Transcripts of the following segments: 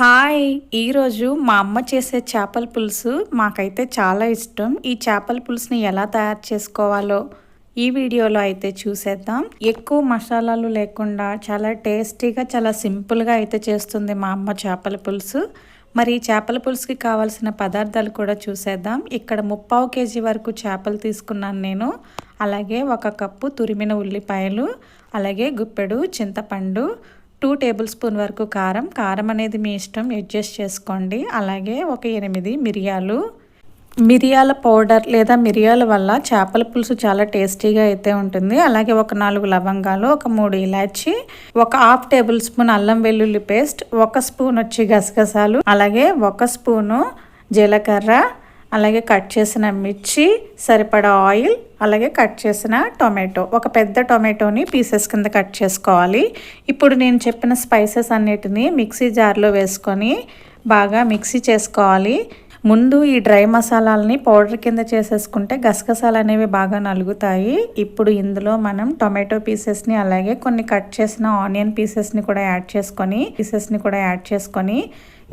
Hi. ఈరోజు మా అమ్మ చేసే చేపల పులుసు మాకైతే చాలా ఇష్టం. ఈ చేపల పులుసుని ఎలా తయారు చేసుకోవాలో ఈ వీడియోలో అయితే చూసేద్దాం. ఎక్కువ మసాలాలు లేకుండా చాలా టేస్టీగా చాలా సింపుల్గా అయితే చేస్తుంది మా అమ్మ చేపల పులుసు. మరి చేపల పులుసుకి కావాల్సిన పదార్థాలు కూడా చూసేద్దాం. ఇక్కడ ముప్పావు కేజీ వరకు చేపలు తీసుకున్నాను నేను. అలాగే ఒక కప్పు తురిమిన ఉల్లిపాయలు అలాగే గుప్పెడు చింతపండు టూ టేబుల్ స్పూన్ వరకు కారం. కారం అనేది మీ ఇష్టం అడ్జస్ట్ చేసుకోండి. అలాగే ఒక ఎనిమిది మిరియాలు. మిరియాల పౌడర్ లేదా మిరియాల వల్ల చేపల పులుసు చాలా టేస్టీగా అయితే ఉంటుంది. అలాగే ఒక నాలుగు లవంగాలు ఒక మూడు ఇలాచి ఒక హాఫ్ టేబుల్ స్పూన్ అల్లం వెల్లుల్లి పేస్ట్ ఒక స్పూన్ వచ్చి గసగసాలు అలాగే ఒక స్పూను జీలకర్ర అలాగే కట్ చేసిన మిర్చి సరిపడా ఆయిల్ అలాగే కట్ చేసిన టొమాటో. ఒక పెద్ద టొమాటోని పీసెస్ కింద కట్ చేసుకోవాలి. ఇప్పుడు నేను చెప్పిన స్పైసెస్ అన్నిటిని మిక్సీ జార్లో వేసుకొని బాగా మిక్సీ చేసుకోవాలి. ముందు ఈ డ్రై మసాలాలని పౌడర్ కింద చేసేసుకుంటే గసగసాలు అనేవి బాగా నలుగుతాయి. ఇప్పుడు ఇందులో మనం టొమాటో పీసెస్ని అలాగే కొన్ని కట్ చేసిన ఆనియన్ పీసెస్ని కూడా యాడ్ చేసుకొని పీసెస్ని కూడా యాడ్ చేసుకొని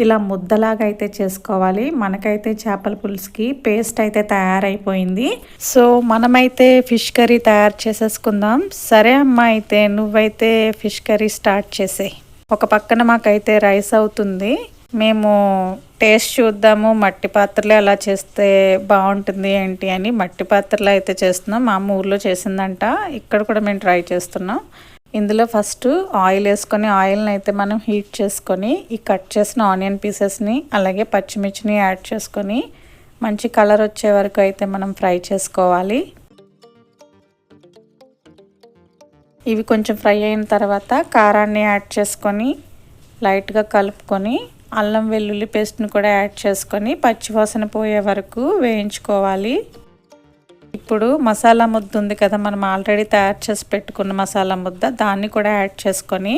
ఇలా ముద్దలాగా అయితే చేసుకోవాలి. మనకైతే చేపల పులుసుకి పేస్ట్ అయితే తయారైపోయింది. సో మనమైతే ఫిష్ కర్రీ తయారు చేసేసుకుందాం. సరే అమ్మ అయితే నువ్వైతే ఫిష్ కర్రీ స్టార్ట్ చేసే ఒక పక్కన మాకైతే రైస్ అవుతుంది. మేము టేస్ట్ చూద్దాము మట్టి పాత్రలు ఎలా చేస్తే బాగుంటుంది ఏంటి అని మట్టి పాత్రలో అయితే చేస్తున్నాం. మా అమ్మ ఊర్లో చేసిందంట. ఇక్కడ కూడా మేము ట్రై చేస్తున్నాం. ఇందులో ఫస్ట్ ఆయిల్ వేసుకొని ఆయిల్ని అయితే మనం హీట్ చేసుకొని ఈ కట్ చేసిన ఆనియన్ పీసెస్ని అలాగే పచ్చిమిర్చిని యాడ్ చేసుకొని మంచి కలర్ వచ్చే వరకు అయితే మనం ఫ్రై చేసుకోవాలి. ఇవి కొంచెం ఫ్రై అయిన తర్వాత కారాన్ని యాడ్ చేసుకొని లైట్గా కలుపుకొని అల్లం వెల్లుల్లి పేస్ట్ని కూడా యాడ్ చేసుకొని పచ్చివాసన పోయే వరకు వేయించుకోవాలి. ఇప్పుడు మసాలా ముద్ద ఉంది కదా మనం ఆల్రెడీ తయారు చేసి పెట్టుకున్న మసాలా ముద్ద దాన్ని కూడా యాడ్ చేసుకొని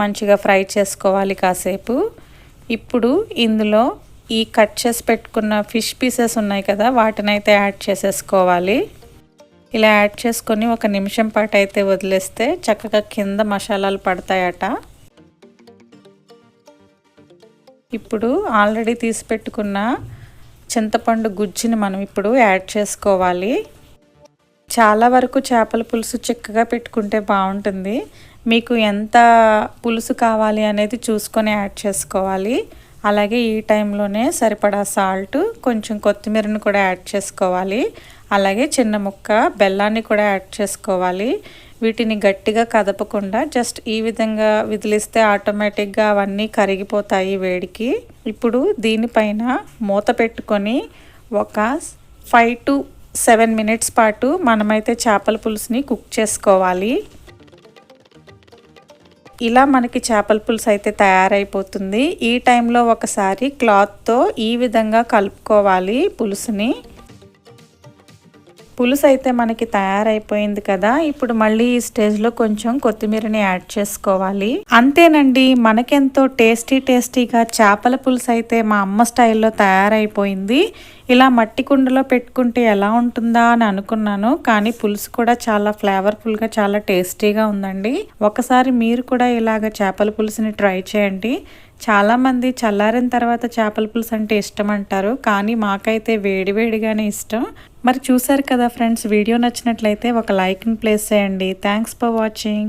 మంచిగా ఫ్రై చేసుకోవాలి కాసేపు. ఇప్పుడు ఇందులో ఈ కట్ చేసి పెట్టుకున్న ఫిష్ పీసెస్ ఉన్నాయి కదా వాటిని అయితే యాడ్ చేసేసుకోవాలి. ఇలా యాడ్ చేసుకొని ఒక నిమిషం పాటు అయితే వదిలేస్తే చక్కగా కింద మసాలాలు పడతాయట. ఇప్పుడు ఆల్రెడీ తీసి పెట్టుకున్న చింతపండు గుజ్జుని మనం ఇప్పుడు యాడ్ చేసుకోవాలి. చాలా వరకు చేపల పులుసు చిక్కగా పెట్టుకుంటే బాగుంటుంది. మీకు ఎంత పులుసు కావాలి అనేది చూసుకొని యాడ్ చేసుకోవాలి. అలాగే ఈ టైంలోనే సరిపడా సాల్ట్ కొంచెం కొత్తిమీరని కూడా యాడ్ చేసుకోవాలి. అలాగే చిన్న ముక్క బెల్లాన్ని కూడా యాడ్ చేసుకోవాలి. వీటిని గట్టిగా కదపకుండా జస్ట్ ఈ విధంగా విదిలిస్తే ఆటోమేటిక్గా అవన్నీ కరిగిపోతాయి వేడికి. ఇప్పుడు దీనిపైన మూత పెట్టుకొని ఒక ఫైవ్ టు సెవెన్ మినిట్స్ పాటు మనమైతే చేపల పులుసుని కుక్ చేసుకోవాలి. ఇలా మనకి చేపల పులుసు అయితే తయారైపోతుంది. ఈ టైంలో ఒకసారి క్లాత్తో ఈ విధంగా కలుపుకోవాలి పులుసుని. పులుసు అయితే మనకి తయారైపోయింది కదా ఇప్పుడు మళ్ళీ ఈ స్టేజ్లో కొంచెం కొత్తిమీరని యాడ్ చేసుకోవాలి. అంతేనండి మనకెంతో టేస్టీ టేస్టీగా చేపల పులుసు అయితే మా అమ్మ స్టైల్లో తయారైపోయింది. ఇలా మట్టి కుండలో పెట్టుకుంటే ఎలా ఉంటుందా అని అనుకున్నాను కానీ పులుసు కూడా చాలా ఫ్లేవర్ఫుల్గా చాలా టేస్టీగా ఉందండి. ఒకసారి మీరు కూడా ఇలాగ చేపల పులుసుని ట్రై చేయండి. చాలామంది చల్లారిన తర్వాత చేపల పులుసు అంటే ఇష్టం అంటారు కానీ మాకైతే వేడివేడిగానే ఇష్టం. మరి చూసారు కదా ఫ్రెండ్స్ వీడియో నచ్చినట్లయితే ఒక లైక్ని ప్లేస్ చేయండి. Thanks for watching